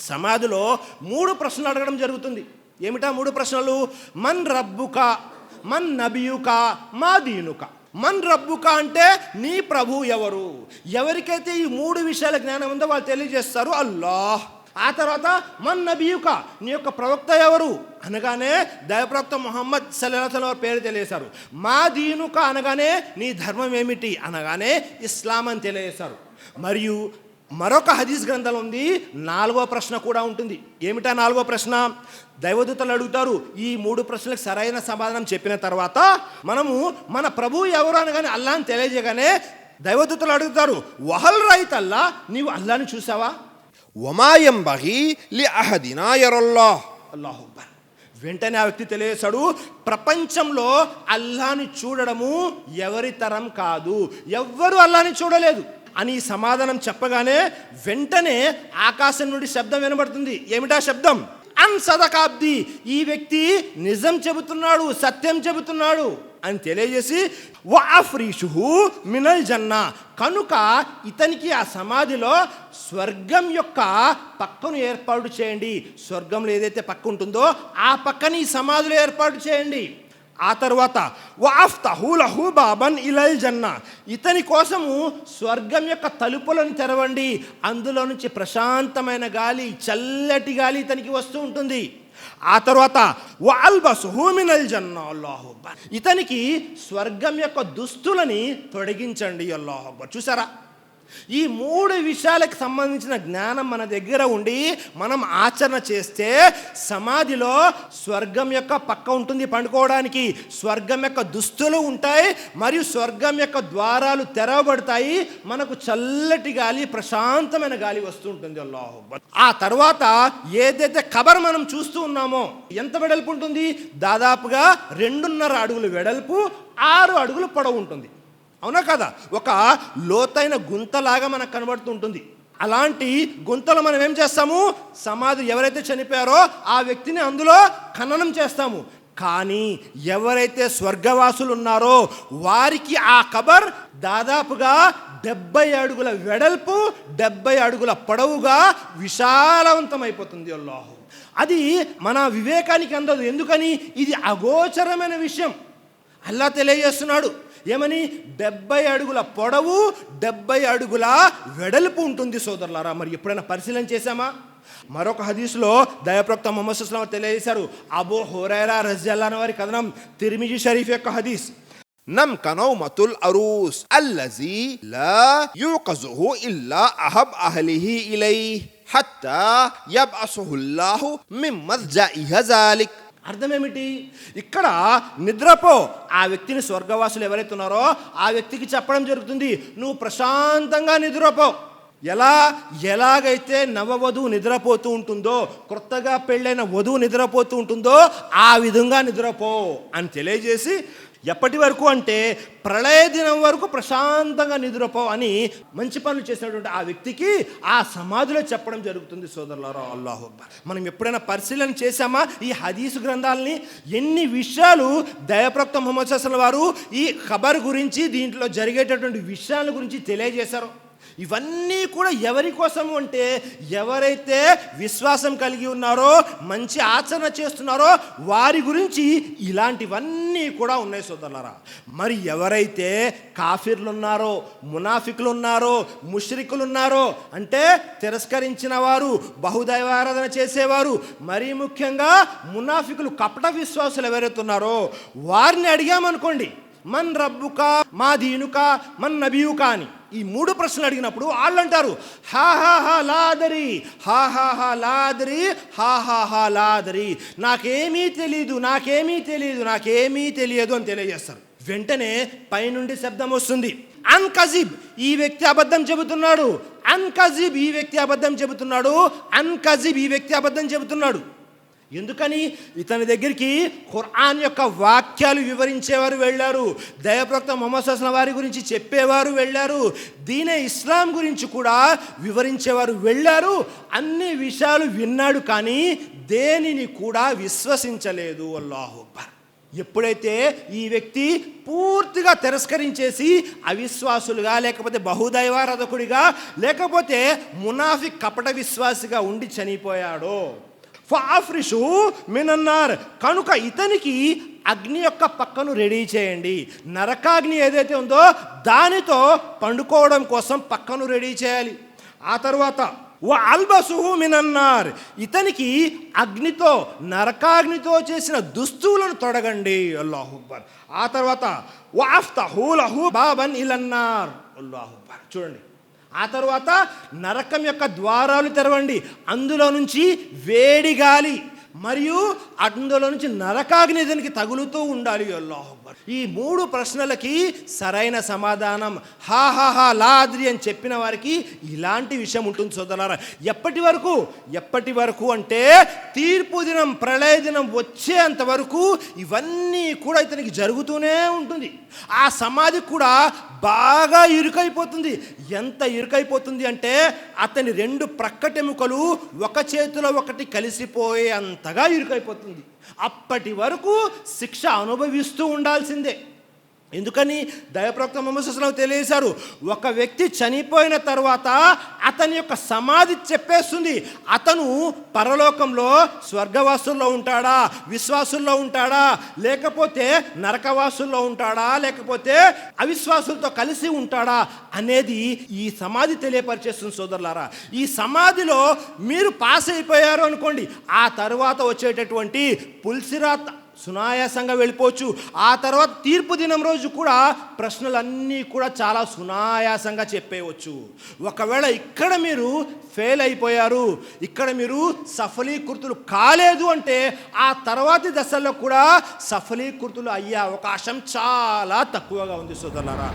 సమాధిలో మూడు ప్రశ్నలు అడగడం జరుగుతుంది. ఏమిటా మూడు ప్రశ్నలు? మన్ రబ్బుక మన్ నబియుక మా దీనుక. మన్ రబ్బుక అంటే నీ ప్రభు ఎవరు? ఎవరికైతే ఈ మూడు విషయాల జ్ఞానం ఉందో వాళ్ళు తెలియజేస్తారు అల్లాహ్. ఆ తర్వాత మన్ నబియుక నీ యొక్క ప్రవక్త ఎవరు? అనగానే దైవప్రవక్త మొహమ్మద్ సల్లాహం వారి పేరు తెలియజేశారు. మా దీనుక అనగానే నీ ధర్మం ఏమిటి? అనగానే ఇస్లాం అని తెలియజేశారు. మరియు మరొక హదీస్ గ్రంథం ఉంది నాలుగో ప్రశ్న కూడా ఉంటుంది. ఏమిటా నాలుగో ప్రశ్న? దైవదూతలు అడుగుతారు ఈ మూడు ప్రశ్నలకు సరైన సమాధానం చెప్పిన తర్వాత మనము మన ప్రభు ఎవరు అనగానే అల్లా తెలియజేయగానే దైవదూతలు అడుగుతారు వహల్ రైతల్లా నీవు అల్లాని చూసావా? ఒమాయం బహి లి అహదినా ఎరల్లా అల్లాహు వెంటనే ఆ వ్యక్తి తెలియజేశాడు ప్రపంచంలో అల్లాని చూడడము ఎవరి తరం కాదు ఎవ్వరూ అల్లాని చూడలేదు. అని సమాధానం చెప్పగానే వెంటనే ఆకాశం నుండి శబ్దం వినబడుతుంది. ఏమిటా శబ్దం? అన్ సదకాబ్ది. ఈ వ్యక్తి నిజం చెబుతున్నాడు సత్యం చెబుతున్నాడు అని తెలియజేసి వాఫ్రీషుహు మినల్ జన్నా. కనుక ఇతనికి ఆ సమాధిలో స్వర్గం యొక్క పక్కను ఏర్పాటు చేయండి. స్వర్గంలో ఏదైతే పక్క ఉంటుందో ఆ పక్కని ఈ సమాధిలో ఏర్పాటు చేయండి. ఆ తర్వాత వాఫ్తహు లహు బాబన్ ఇలల్ జన్న. ఇతని కోసము స్వర్గం యొక్క తలుపులను తెరవండి. అందులో నుంచి ప్రశాంతమైన గాలి చల్లటి గాలి ఇతనికి వస్తూ ఉంటుంది. ఆ తర్వాత వాల్బస్ మినల్ జన్నా అల్లాహు ఇతనికి స్వర్గం యొక్క దుస్తులని తొలగించండి అల్లాహు చూసారా? ఈ మూడు విషయాలకు సంబంధించిన జ్ఞానం మన దగ్గర ఉండి మనం ఆచరణ చేస్తే సమాధిలో స్వర్గం యొక్క పక్క ఉంటుంది పండుకోవడానికి. స్వర్గం యొక్క దుస్తులు ఉంటాయి మరియు స్వర్గం యొక్క ద్వారాలు తెరవబడతాయి. మనకు చల్లటి గాలి ప్రశాంతమైన గాలి వస్తుంటుంది ఉంటుంది ఆ తర్వాత ఏదైతే కబర్ మనం చూస్తూ ఉన్నామో ఎంత వెడల్పు ఉంటుంది? దాదాపుగా రెండున్నర అడుగులు వెడల్పు ఆరు అడుగులు పొడవు ఉంటుంది. అవునా కదా? ఒక లోతైన గుంతలాగా మనకు కనబడుతుంటుంది. అలాంటి గుంతలు మనం ఏం చేస్తాము? సమాధి ఎవరైతే చనిపోయారో ఆ వ్యక్తిని అందులో ఖననం చేస్తాము. కానీ ఎవరైతే స్వర్గవాసులు ఉన్నారో వారికి ఆ కబర్ దాదాపుగా డెబ్బై అడుగుల వెడల్పు డెబ్బై అడుగుల పొడవుగా విశాలవంతమైపోతుంది అల్లాహు. అది మన వివేకానికి అందదు. ఎందుకని? ఇది అగోచరమైన విషయం. అల్లా తెలియజేస్తున్నాడు. ఏమని? డెబ్బై అడుగుల పొడవు డెబ్బై అడుగుల వెడల్పు ఉంటుంది సోదరులారా. మరి ఎప్పుడైనా పరిశీలన చేశామా? మరొక హదీస్లో దయప్రక్త మొహమ్మద్ సుస్లాం తెలియజేశారు. అబో హోరైరా రజల్లా వారి కథనం తిరిమిజి షరీఫ్ యొక్క హదీస్. నమ్ కనౌ మతుల్ అరూస్ అల్లజీ యు కజుహు ఇల్లా అహబ్ అహలిహి ఇలై హత్తా యబ్ అసుహుల్లాహు మిమ్మద్ జాయిహ జాలిక్ అర్థమేమిటి? ఇక్కడ నిద్రపో. ఆ వ్యక్తిని స్వర్గవాసులు ఎవరైతే ఉన్నారో ఆ వ్యక్తికి చెప్పడం జరుగుతుంది. నువ్వు ప్రశాంతంగా నిద్రపో. ఎలా? ఎలాగైతే నవవధువు నిద్రపోతూ ఉంటుందో క్రొత్తగా పెళ్ళైన వధువు నిద్రపోతూ ఉంటుందో ఆ విధంగా నిద్రపో అని తెలియజేసి ఎప్పటి వరకు అంటే ప్రళయ దినం వరకు ప్రశాంతంగా నిద్రపో అని మంచి పనులు చేసినటువంటి ఆ వ్యక్తికి ఆ సమాధిలో చెప్పడం జరుగుతుంది సోదరులారా. అల్లాహు అక్బర్. మనం ఎప్పుడైనా పరిశీలన చేశామా? ఈ హదీసు గ్రంథాలని? ఎన్ని విషయాలు దయప్రక్త మొహమ్మద్ వారు ఈ ఖబర్ గురించి దీంట్లో జరిగేటటువంటి విషయాల గురించి తెలియజేశారు? ఇవన్నీ కూడా ఎవరి కోసము అంటే ఎవరైతే విశ్వాసం కలిగి ఉన్నారో మంచి ఆచరణ చేస్తున్నారో వారి గురించి ఇలాంటివన్నీ కూడా ఉన్నాయి సోదరులారా. మరి ఎవరైతే కాఫీర్లు ఉన్నారో మునాఫికులు ఉన్నారో ముష్రికులు ఉన్నారో అంటే తిరస్కరించిన వారు బహుదైవారాధన చేసేవారు మరీ ముఖ్యంగా మునాఫికులు కపట విశ్వాసులు ఎవరైతే ఉన్నారో వారిని అడిగామనుకోండి మన్ రబ్బుక మా దీనుక మన్ నబియుక అని. ఈ మూడు ప్రశ్నలు అడిగినప్పుడు వాళ్ళు అంటారు హా హా హా లాదరి హా హా హా లాదరి హా హా హా లాదరి. నాకేమీ తెలియదు నాకేమీ తెలియదు నాకేమీ తెలియదు అని తెలియజేస్తారు. వెంటనే పైనుండి శబ్దం వస్తుంది. అన్ కజీబ్ ఈ వ్యక్తి అబద్ధం చెబుతున్నాడు. అన్ కజీబ్ ఈ వ్యక్తి అబద్ధం చెబుతున్నాడు. అన్ కజీబ్ ఈ వ్యక్తి అబద్ధం చెబుతున్నాడు. ఎందుకని? ఇతని దగ్గరికి ఖురాన్ యొక్క వాక్యాలు వివరించేవారు వెళ్ళారు. దయప్రక్త మొహమ్మద్ వారి గురించి చెప్పేవారు వెళ్ళారు. దీనే ఇస్లాం గురించి కూడా వివరించేవారు వెళ్ళారు. అన్ని విషయాలు విన్నాడు కానీ దేనిని కూడా విశ్వసించలేదు. అల్లాహుబ్బర్ ఎప్పుడైతే ఈ వ్యక్తి పూర్తిగా తిరస్కరించేసి అవిశ్వాసులుగా లేకపోతే బహుదైవారాధకుడిగా లేకపోతే మునాఫిక్ కపట విశ్వాసిగా ఉండి చనిపోయాడో ఫాఫ్రిషు మినన్నార్. కనుక ఇతనికి అగ్ని యొక్క పక్కను రెడీ చేయండి. నరకాగ్ని ఏదైతే ఉందో దానితో పండుకోవడం కోసం పక్కను రెడీ చేయాలి. ఆ తర్వాత ఓ అల్బసుహు మినన్నార్. ఇతనికి అగ్నితో నరకాగ్నితో చేసిన దుస్తువులను తొడగండి. అల్లాహుబ్బర్ ఆ తర్వాత వాఫ్తహు లహు బాబన్ ఇలన్నార్. అల్లాహుబ్బర్ చూడండి. ఆ తర్వాత నరకం యొక్క ద్వారాలు తెరవండి. అందులో నుంచి వేడి గాలి. మరియు అందులో నుంచి నరకాగ్ని తగులుతూ ఉండాలి అల్లాహబ్బర్ ఈ మూడు ప్రశ్నలకి సరైన సమాధానం హా హా హా లాద్రి అని చెప్పిన వారికి ఇలాంటి విషయం ఉంటుంది సోదరారా ఎప్పటి వరకు ఎప్పటి వరకు అంటే తీర్పు దినం ప్రళయ దినం వచ్చేంత వరకు ఇవన్నీ కూడా ఇతనికి జరుగుతూనే ఉంటుంది. ఆ సమాధి కూడా బాగా ఇరుకైపోతుంది. ఎంత ఇరుకైపోతుంది అంటే అతని రెండు ప్రక్కటెముకలు ఒక చేతిలో ఒకటి కలిసిపోయే అంత అంతగా ఇరుకైపోతుంది. అప్పటి వరకు శిక్ష అనుభవిస్తూ ఉండాల్సిందే. ఎందుకని దయప్రవక్త మొహమ్మద్ తెలియజేశారు? ఒక వ్యక్తి చనిపోయిన తర్వాత అతని యొక్క సమాధి చెప్పేస్తుంది. అతను పరలోకంలో స్వర్గవాసుల్లో ఉంటాడా? విశ్వాసుల్లో ఉంటాడా? లేకపోతే నరకవాసుల్లో ఉంటాడా? లేకపోతే అవిశ్వాసులతో కలిసి ఉంటాడా? అనేది ఈ సమాధి తెలియపరిచేస్తుంది సోదరులారా. ఈ సమాధిలో మీరు పాస్ అయిపోయారు అనుకోండి. ఆ తర్వాత వచ్చేటటువంటి పుల్సిరాత్ సునాయాసంగా వెళ్ళిపోవచ్చు. ఆ తర్వాత తీర్పు దినం రోజు కూడా ప్రశ్నలన్నీ కూడా చాలా సునాయాసంగా చెప్పేయవచ్చు. ఒకవేళ ఇక్కడ మీరు ఫెయిల్ అయిపోయారు ఇక్కడ మీరు సఫలీకృతులు కాలేదు అంటే ఆ తర్వాతి దశల్లో కూడా సఫలీకృతులు అయ్యే అవకాశం చాలా తక్కువగా ఉంది సోదరులారా.